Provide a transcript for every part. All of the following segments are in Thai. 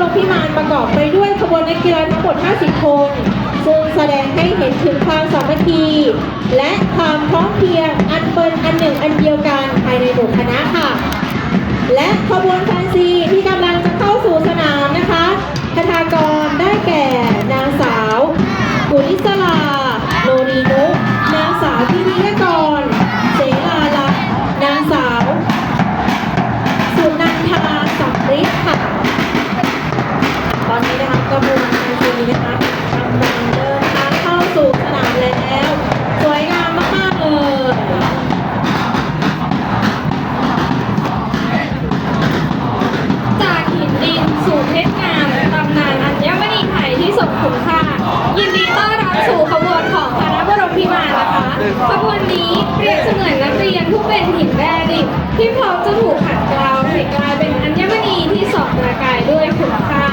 รมพิมานประกอบไปด้วยขบวนนักกีฬาทั้งหมด 50 คน ซึ่งแสดงให้เห็นถึงความสามัคคี และความพร้อมเพรียงอันเป็นอันหนึ่งอันเดียวกันภายในหมู่คณะค่ะ และขบวนแฟนซีที่กำลังจะเข้าสู่สนามนะคะคทากรได้แก่นางสาวกุลิศ อมจะถูกขัดเกลาให้กลายเป็นอัญมณีที่ส่องประกายด้วยคุณค่า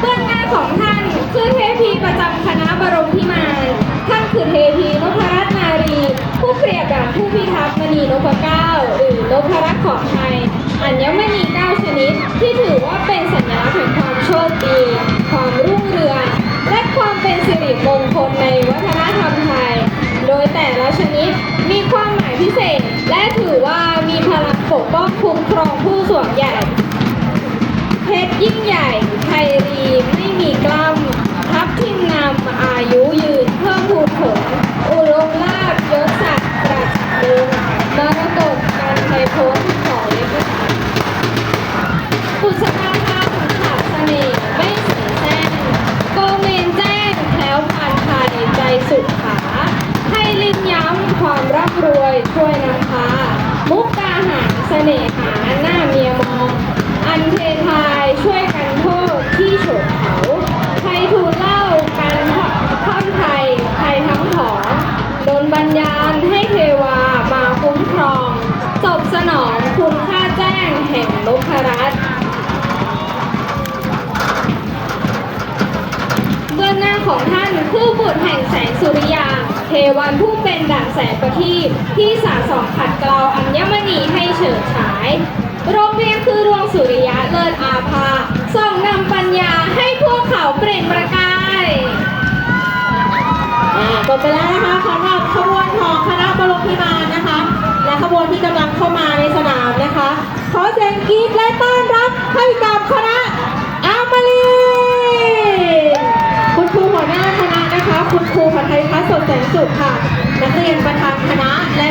เบื้องหน้าของท่านคือเทพีประจำคณะบรมพิมานท่านคือเทพีนพรัตน์นารี ผู้เปรียบดังผู้พิทักษ์มณีนพเก้าหรือนพรัตน์ของไทยอัญมณีเก้าชนิดที่ถือว่าเป็นสัญลักษณ์แห่งความโชคดี ความรุ่งเรืองและความเป็นสิริมงคลในวัฒนธรรมไทย โดยแต่ละชนิดมีความหมายพิเศษ กป้องคุ้มครองผู้สวมใหญ่เพชรยิ่งใหญ่ไทยรีไม่มีกล้ำทับทิมนำอายุยืน น่หาหน้าเมียมอง อันเททายช่วยกันโทษที่โฉดเขาไทยทูลเล่ากันท่อนไทยไทยทั้งผอโดนบัญญาณให้เทวามาคุ้มครองจบสนองคุณค่าแจ้งแห่งนพรัตเบื้องหน้าของท่านคือบุตรแห่งแสงสุริยา เทวันผู้เป็นดั่งแสงประทีปที่สาสองขัดเกลาอัญมณี โรงเรียนคือรวงสุริยะเลิศอาภาส่องนำปัญญาให้พวกเขาเปล่งประกายจบไปแล้วนะคะสำหรับขบวนของคณะบรมพิมานนะคะ และขบวนที่กำลังเข้ามาในสนามนะคะ ขอเสียงกรี๊ดและต้อนรับให้กับคณะอามาลีคุณครูหัวหน้าคณะนะคะ คุณครูพันธัยพัฒน์สดแสงสุขค่ะนักเรียนประธานคณะและ